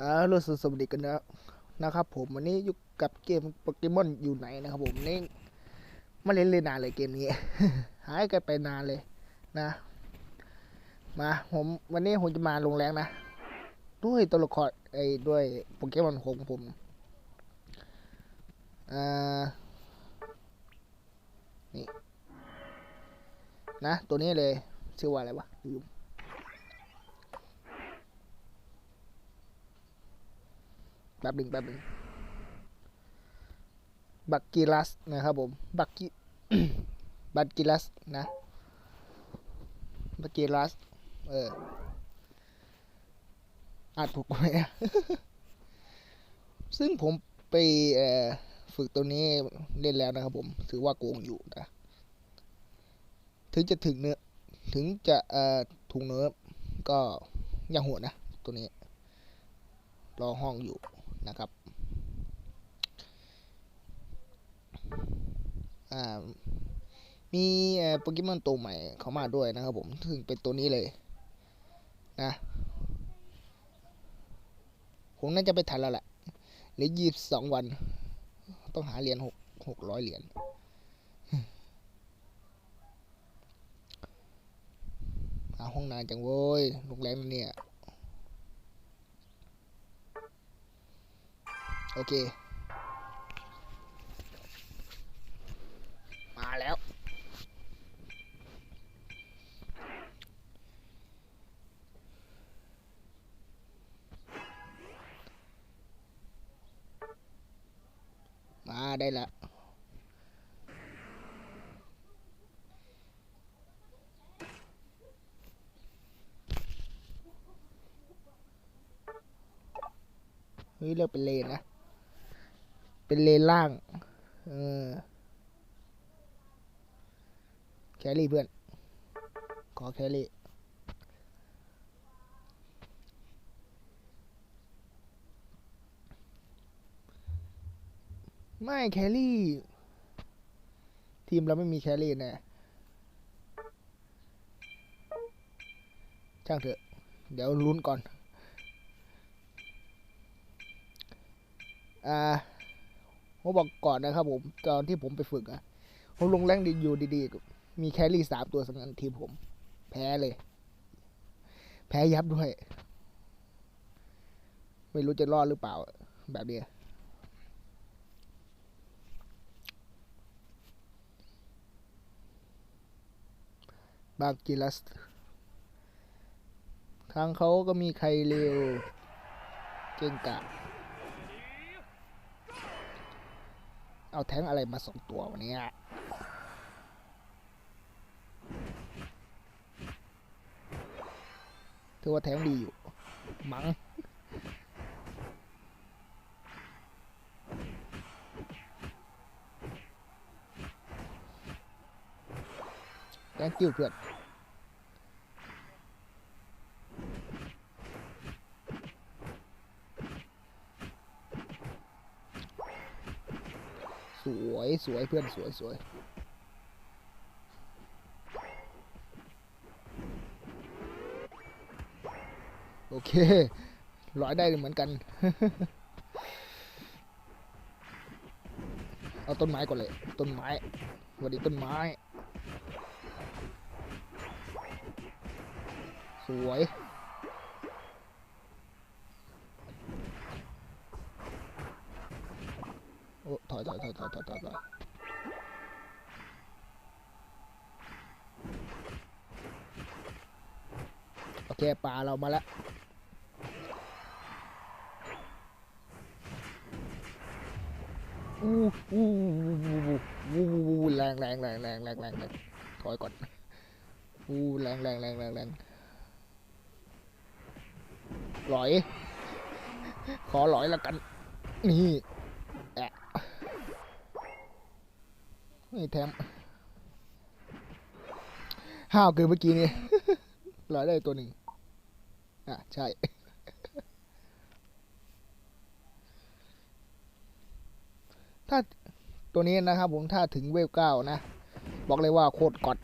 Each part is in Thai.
อ่ารู้สึกสวัสดีกันนะนะครับผมวันนี้อยู่กับเกมโปเกมอนอยู่ไหนนะครับผมนี่ไมาเล่นเลยนานเลยเกมนี้ หายกันไปนานเลยนะ มาผมวันนี้ผมจะมาลงแรงนะ ด้วยตัวละครไอ้ด้วยโปเกมอนของผมอ่านี่นะตัวนี้เลยชื่อว่าอะไรวะลืม ป๊บหนึ่งแป๊บหนึ่งบักกิลัสนะครับผมบักกิบักกิลัสนะบักกิลัสเอออานถูกไหมซึ่งผมไปฝึกตัวนี้เล่นแล้วนะครับผม ถือว่าโกงอยู่นะ ถึงจะถึงเนื้อ ถึงจะถุงเนื้อ ก็ยังหัวนะ ตัวนี้ รอห้องอยู่ นะครับมีโปเกมอนตัวใหม่เข้ามาด้วยนะครับผมถึงเป็นตัวนี้เลยนะผมน่าจะไปทันแล้วแหละเหลือยี่สิบสองวัน ต้องหาเหรียญหกหกร้อยเหรียญหาห้องนานจังเว้ยโรงแรมเนี่ย โอเค มาแล้ว มาได้ละเฮ้ยเลือกเป็นเลนนะ เป็นเลนล่าง เออ แครี่เพื่อน ขอแครี่ไม่แครี่ ทีมเราไม่มีแครี่แน่ช่างเถอะ เดี๋ยวลุ้นก่อน อ่า ผมบอกก่อนนะครับผมตอนที่ผมไปฝึกอะผมลงแรงดีอยู่ดีๆ มีแครี่สามตัวสำคัญทีมผม แพ้เลย แพ้ยับด้วย ไม่รู้จะรอดหรือเปล่า แบบเนี้ยบากิลัส ทางเขาก็มีใครเร็ว เก่งกะ เอาแท้งอะไรมาสองตัววันนี้ถือว่าแท้งดีอยู่ มัง้งแทงกิ้วเพื่อน สวย สวยเพื่อนสวยสวยโอเคร้อยได้เหมือนกัน เอาต้นไม้ก่อนเลย ต้นไม้สวัสดีต้นไม้ สวย โอ้ถอยถอยถอยถอยถอยถอยถอย โอเคปลาเรามาแล้วอู้อู้อู้อู้แรงแรงแรงแรงแรงแรงแรงถอยก่อนอู้แรงแรงแรงแรงแรงหลอย ขอหลอยแล้วกัน นี่แอะนี่แถมห้าวเกินเมื่อกี้นี่หลอยได้ตัวหนึ่ง อะใช่ ถ้าตัวนี้นะครับผมถ้าถึงเวลเก้านะ บอกเลยว่าโคตรกอด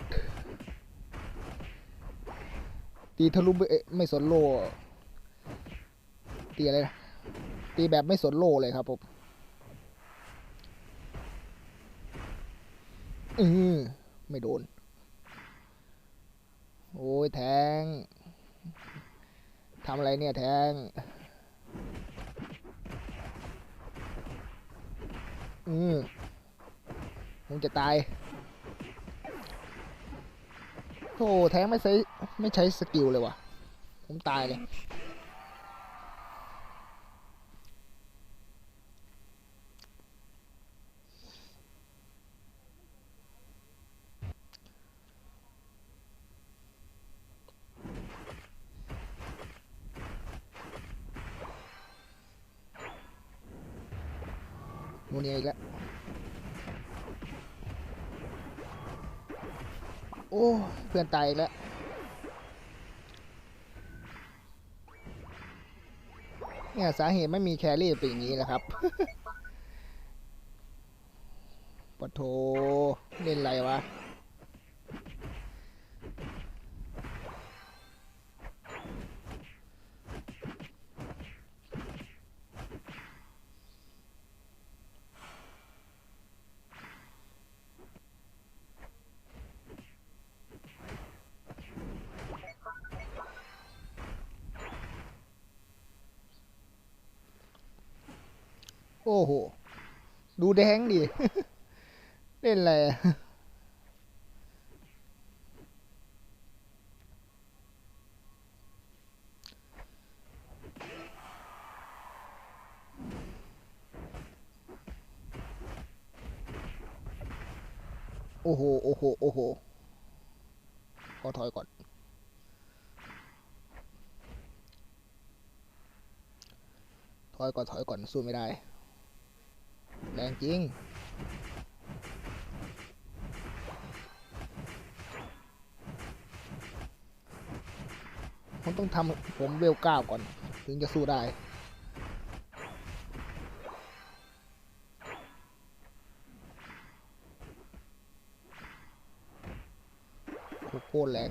ตีทะลุไม่สนโลตีอะไรนะตีแบบไม่สนโล่เลยครับผมอือไม่โดน โอ้ยแทง ทำอะไรเนี่ยแทง อือมึงจะตายโธ่แทงไม่ใช้ไม่ใช้สกิลเลยว่ะผมตายเลย โมเนียอีกแล้ว โอ้เพื่อนตายอีกแล้วเนี่ยสาเหตุไม่มีแครี่เป็นอย่างนี้แหละครับปะโถเล่นอะไรวะ โอ้โห ดูแดงดิ เล่นอะไรโอ้โห โอ้โห โอ้โห ขอถอยก่อน ถอยก่อน ถอยก่อน สู้ไม่ได้ แรงจริง ผมต้องทำผมเวลเก้าก่อน ถึงจะสู้ได้โคตรแรง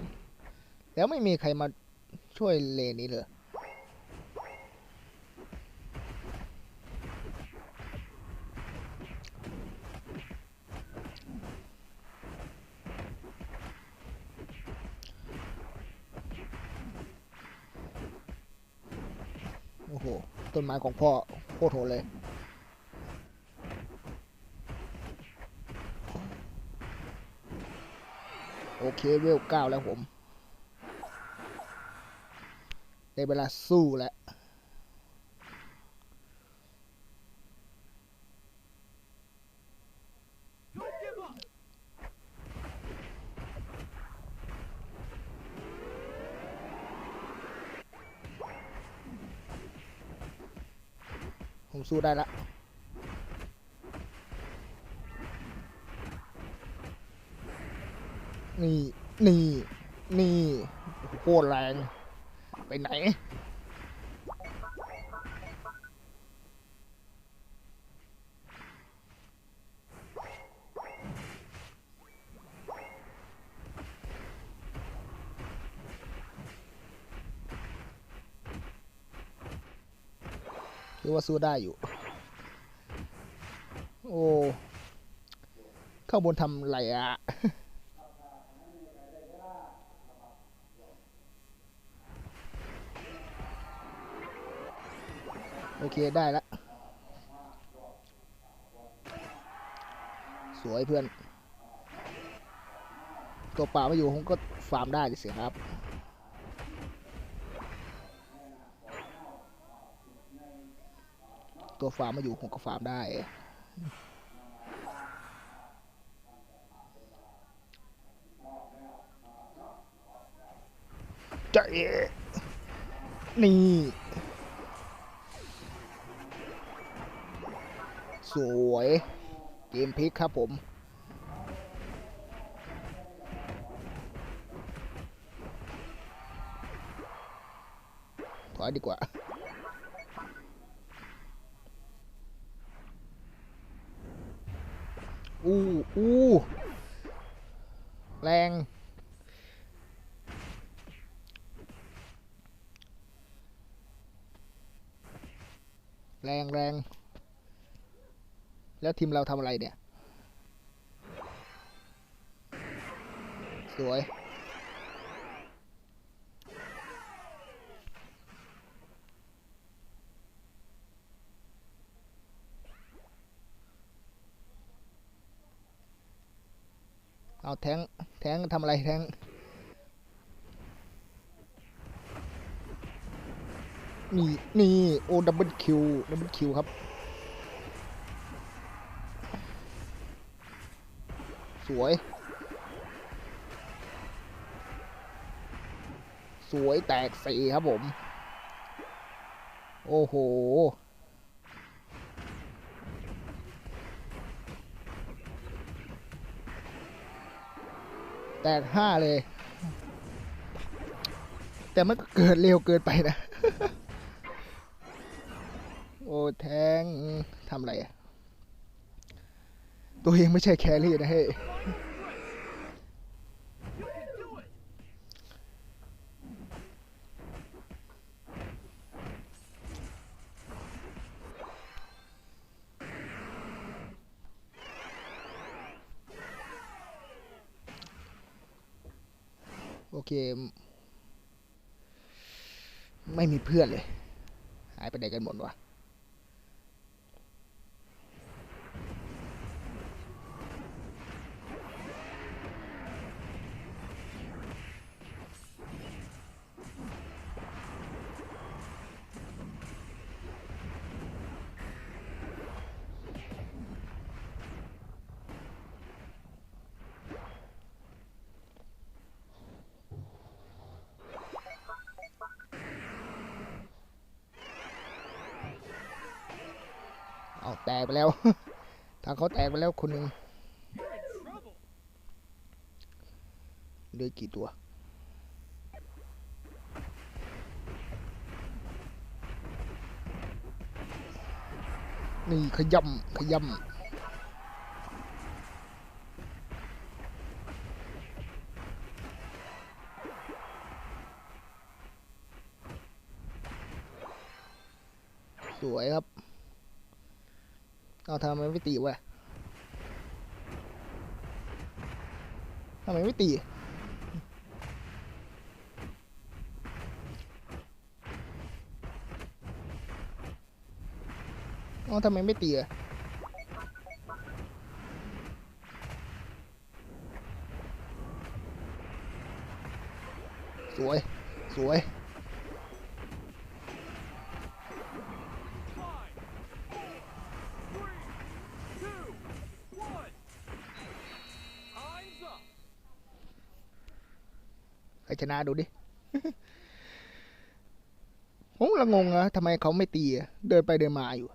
แล้วไม่มีใครมาช่วยเลนนี้เลย โอ้โห ต้นไม้ของพ่อโคตรโหดเลยโอเคเวลเก้าแล้วผมได้เวลาสู้แล้ว สู้ได้ละนี่ นี่ นี่โคตรแรง ไปไหน ว่าสู้ได้อยู่ โอ้ข้างบนทำไรอะโอเค ได้ละ สวยเพื่อน ตัวป่าไม่อยู่ผมก็ฟาร์มได้สิครับ ตัวฟาร์มมาอยู่ผมก็ฟาร์มได้ใจนี่สวยเกมพลิกครับผม ถอยดีกว่า อู้อู้แรง แรงแรง แล้วทีมเราทำอะไรเนี่ย สวย เอาแทงแทงทำอะไรแทงนี่นี่โอดับเบิลคิวดับเบิลคิวครับ สวย สวยแตกสีครับผม โอ้โห แตกห้าเลย แต่มันก็เกิดเร็วเกินไปนะ โอ้แทงทำอะไรอะตัวเองไม่ใช่แครี่นะเฮ้ ยโอเคไม่มีเพื่อนเลย หายไปไหนกันหมดวะ แตกไปแล้ว ทางเขาแตกไปแล้วคนหนึ่งเหลือกี่ตัวนี่ขย่ำขย่ำสวยครับ เอาทำไมไม่ตีวะทำไมไม่ตีเอทำไมไม่ตีอะสวย สวย นะดูดิผมละงงอะทำไมเขาไม่ตีอะเดินไปเดินมาอยู่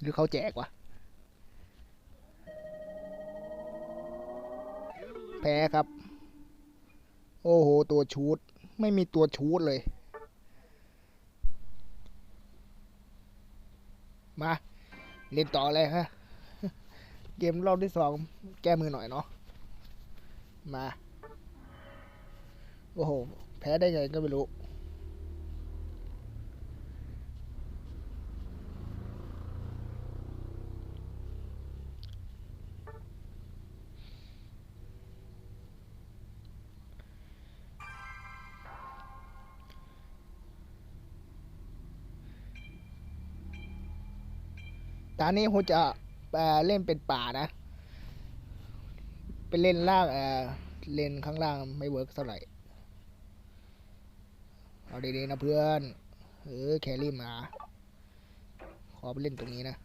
หรือเขาแจกวะ แพ้ครับ โอ้โห ตัวชูด ไม่มีตัวชูดเลย มา เล่นต่อเลยฮะ เกมรอบที่สองแก้มือหน่อยเนาะมา โอ้โห แพ้ได้ไงก็ไม่รู้ตอนนี้ผมจะ เล่นเป็นป่านะไปเล่นล่างเล่นข้างล่างไม่เวิร์กเท่าไหร่ เอาดีๆนะเพื่อน เออแครี่มา ขอไปเล่นตรงนี้นะ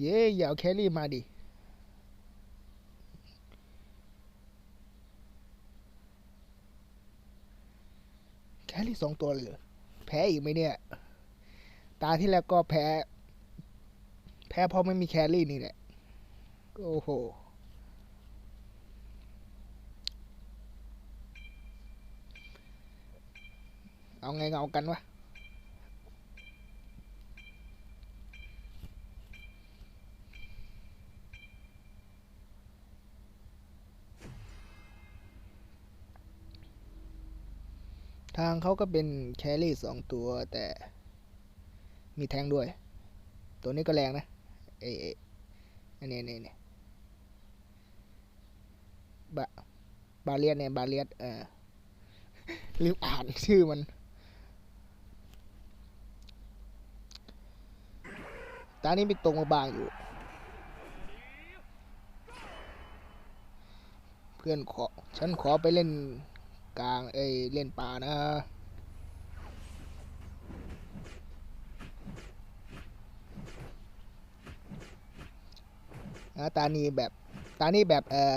เย้อย่าเอาแครี่มาดิ แครี่สองตัวเลย แพ้อีกไหมเนี่ย ตาที่แล้วก็แพ้ แพ้เพราะไม่มีแครี่นี่แหละ โอ้โหเอาไงเอากันวะ ทางเขาก็เป็นแครี่สองตัวแต่มีแทงด้วย ตัวนี้ก็แรงนะเอเออันนี้นี่นี่บาบาเลียนเนี่ยบาเลียนเออลืมอ่านชื่อมัน ตานี้มีตรงบางอยู่ เพื่อนขอ ฉันขอไปเล่น กลาง เอ้ย เล่นป่านะนะตานีแบบ ตานีแบบ เออ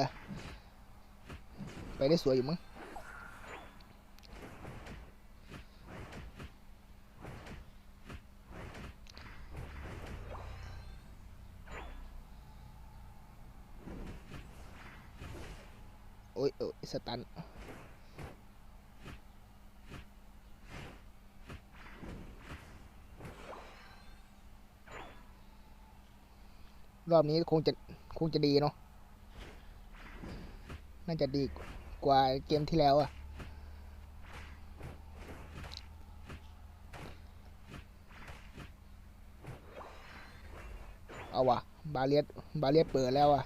ไปได้สวยอยู่มั้งโอ้ยโอ้ยสตัน รอบนี้คงจะคงจะดีเนาะน่าจะดีกว่าเกมที่แล้วอะเอาวะบาเลียสบาเลียสเปิดแล้วอะ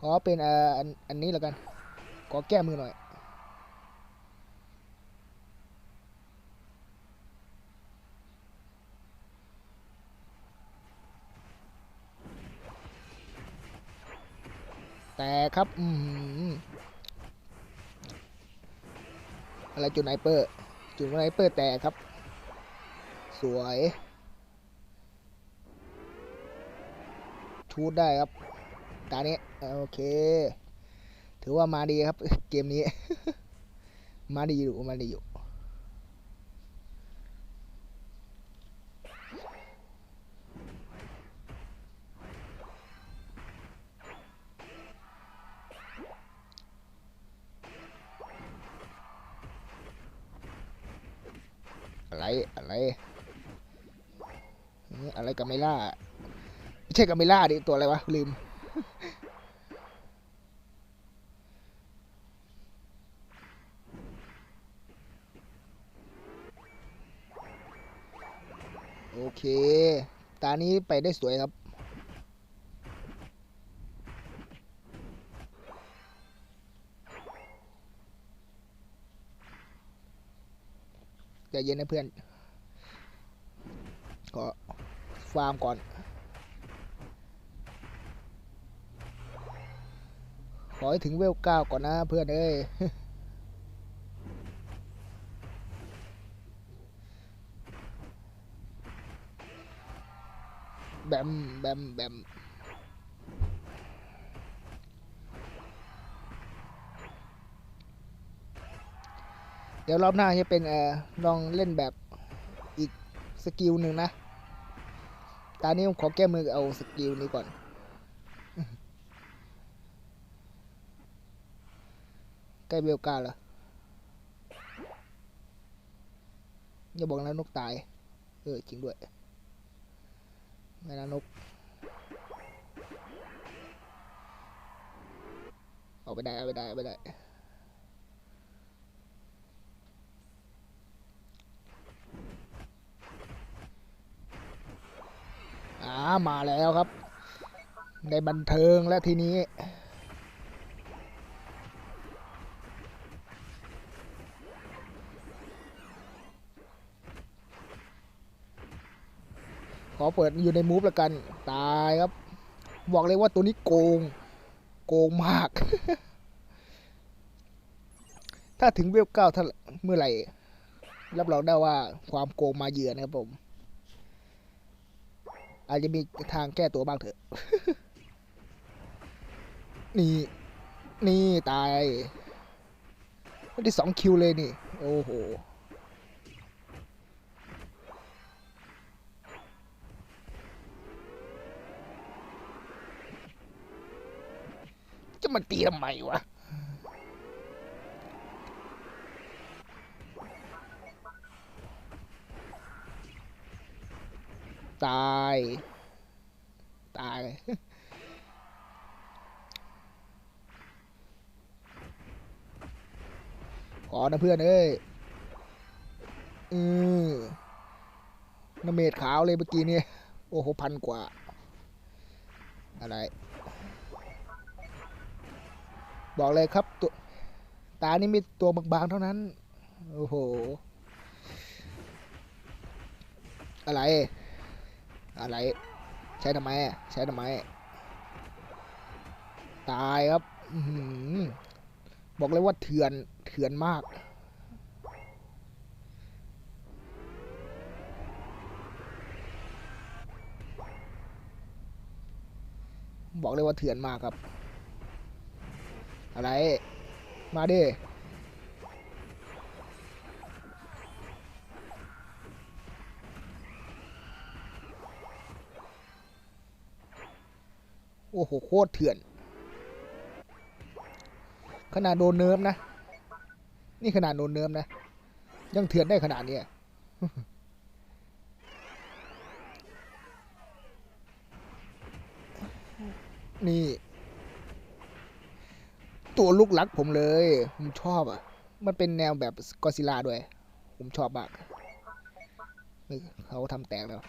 ขอเป็นอันอันนี้แล้วกัน ขอแก้มือหน่อย แต่ครับอือหือะไรจุดไนเปอร์ จุดไนเปอร์แต่ครับ สวยชูดได้ครับตานี้โอเค ถือว่ามาดีครับ เกมนี้ มาดีอยู่มาดีอยู่ อะไรอะไรเอ๊ะอะไรกัมเมล่าไม่ใช่กัมเมล่าดิตัวอะไรวะลืมโอเค ตานี้ไปได้สวยครับ ใจเย็นนะเพื่อน ก็ฟาร์มก่อน ขอให้ถึงเวลเก้าก่อนนะเพื่อนเอ้ยแบมแบมแบมเดี๋ยวรอบหน้าจะเป็นเอ่อลองเล่นแบบอีกสกิลหนึ่งนะ ตอนนี้ผมขอแก้มือเอาสกิลนี้ก่อน ใกล้เบลกาแล้วอย่าบอกนะนกตาย เออจริงด้วย ไม่นะนก เอาไปได้ เอาไปได้ เอาไปได้ อ่ามาแล้วครับ ในบันเทิงและทีนี้ ขอเปิดอยู่ในมูฟแล้วกัน ตายครับ บอกเลยว่าตัวนี้โกง โกงมาก ถ้าถึงเวลเก้าถ้าเมื่อไหร่รับรองได้ว่าความโกงมาเยือนนะครับผม อาจจะมีทางแก้ตัวบ้างเถอะ นี่ นี่ตายได้สองคิวเลยนี่ โอ้โหจะมาตีทำไมวะ ตาย ตายขอนะเพื่อนเอ้ย อือน้ำเมดขาวเลยเมื่อกี้นี่ โอ้โหพันกว่า อะไร บอกเลยครับตัวตานี่มีตัวบางๆเท่านั้น โอ้โห อะไร อะไร ใช้ทำไมใช้ทำไม ตายครับอบอกเลยว่าเถื่อนเถื่อนมาก บอกเลยว่าเถื่อนมากครับ อะไร มาดิ โอ้โห โคตรเถื่อน ขนาดโดนเนิร์ฟนะ นี่ขนาดโดนเนิร์ฟนะ ยังเถื่อนได้ขนาดนี้นี่ ตัวลูกรักผมเลย ผมชอบอะ มันเป็นแนวแบบกอซิลลาด้วย ผมชอบมาก นี่เขาทำแตกแล้ว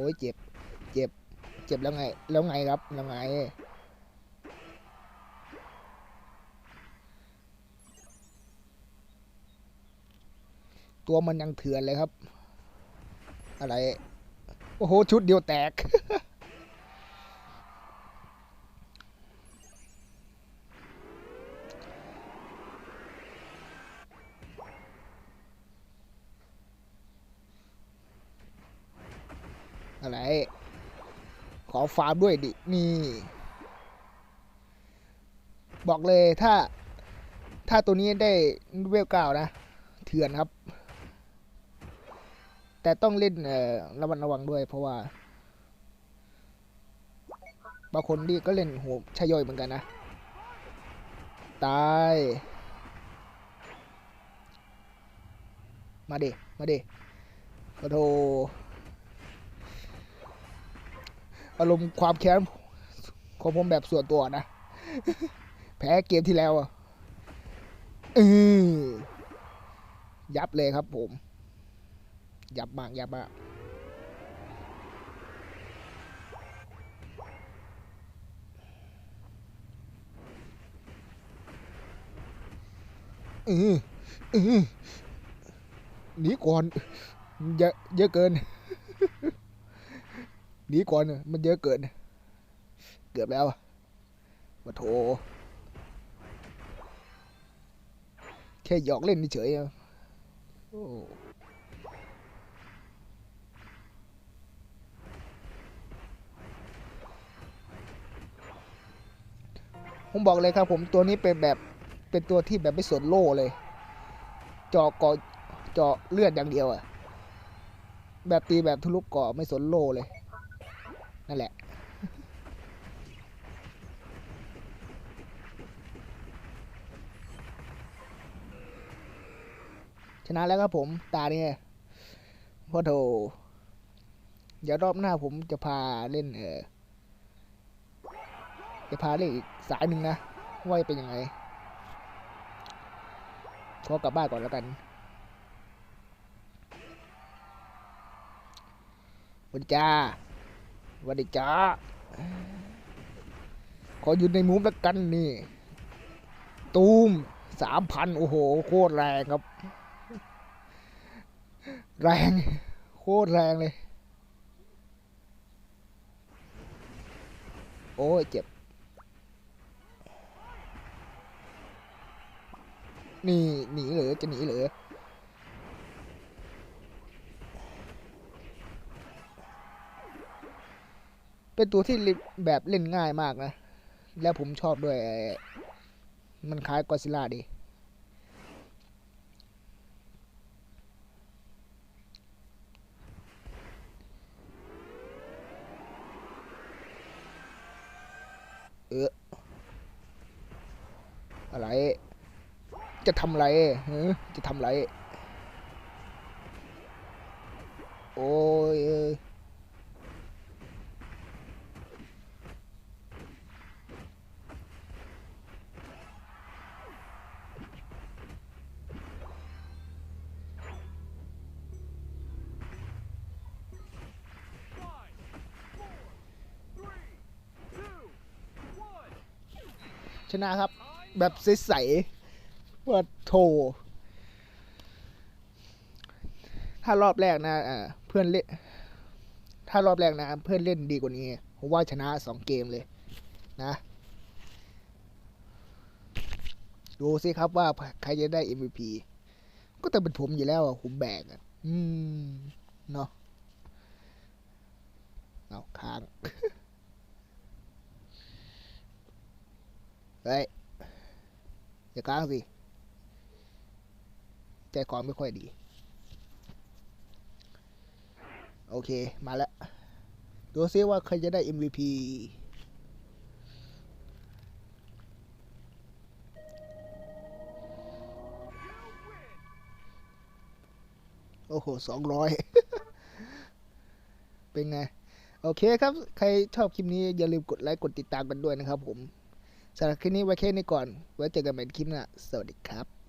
อ้ยเจ็บ เจ็บ เจ็บแล้วไง แล้วไงครับ แล้วไง ตัวมันยังเถื่อนเลยครับ อะไร โอ้โห ชุดเดียวแตก อะไร ขอ ฟาร์มด้วยดิ นี่ บอกเลยถ้า ถ้าตัวนี้ได้เวลเก้านะ เถื่อนครับ แต่ต้องเล่นเอ่อระมัดระวังด้วย เพราะว่า บางคนที่ก็เล่นโหชายย่อยเหมือนกันนะ ตาย มาเดมาเดมาโท อารมณ์ความแค้นของผมแบบส่วนตัวนะ แพ้เกมที่แล้วอะอือยับเลยครับผม ยับมากยับมากอืออือหนีก่อนเยอะเยอะเกิน หนีก่อนมันเยอะเกิน เกือบแล้วมาโถแค่หยอกเล่นเฉยๆอะโอ้ผมบอกเลยครับผมตัวนี้เป็นแบบเป็นตัวที่แบบไม่สนโล่เลยเจาะเกาะเจาะเลือดอย่างเดียวอะแบบตีแบบทะลุเกาะไม่สนโล่เลย นั่นแหละ ชนะแล้วครับผม ตาเนี่ยพ่อโถเดี๋ยวรอบหน้าผมจะพาเล่นเออจะพาเล่นอีกสายหนึ่งนะ ว่าเป็นยังไงขอกลับบ้านก่อนแล้วกันสวัสดีจ้า วัสดีจ้า ขออยู่ในมุมแล้วกันนี่ ตูมสามพันโอ้โห โคตรแรงครับ แรง โคตรแรงเลย โอ้ยเจ็บ นี่หนีเหรือจะหนีเหรือ เป็นตัวที่แบบเล่นง่ายมากนะ แล้วผมชอบด้วย มันคล้ายกอซิล่าดีเอออะไร จะทำอะไรจะทำอะไร โอ้ยเอ้ย ชนะครับ แบบใสๆว่าโทถ้ารอบแรกนะเพื่อนเล่น ถ้ารอบแรกนะ เพื่อนเล่นดีกว่านี้ ผมว่าชนะสองเกมเลย นะ ดูสิครับว่าใครจะได้ MVP ก็แต้องเป็นผมอยู่แล้วอะผมแบกอะอืม เนาะเอาค้าง เฮ้ยอย่าค้างสิ ใจคอไม่ค่อยดี โอเค มาแล้ว ดูซิว่าใครจะได้ MVP โอ้โหสองร้อย เป็นไง โอเคครับ ใครชอบคลิปนี้อย่าลืมกดไลค์ กดติดตามกันด้วยนะครับผม สำหรับคลิปนี้ไว้แค่นี้ก่อน ไว้เจอกันใหม่ในคลิปหน้า สวัสดีครับ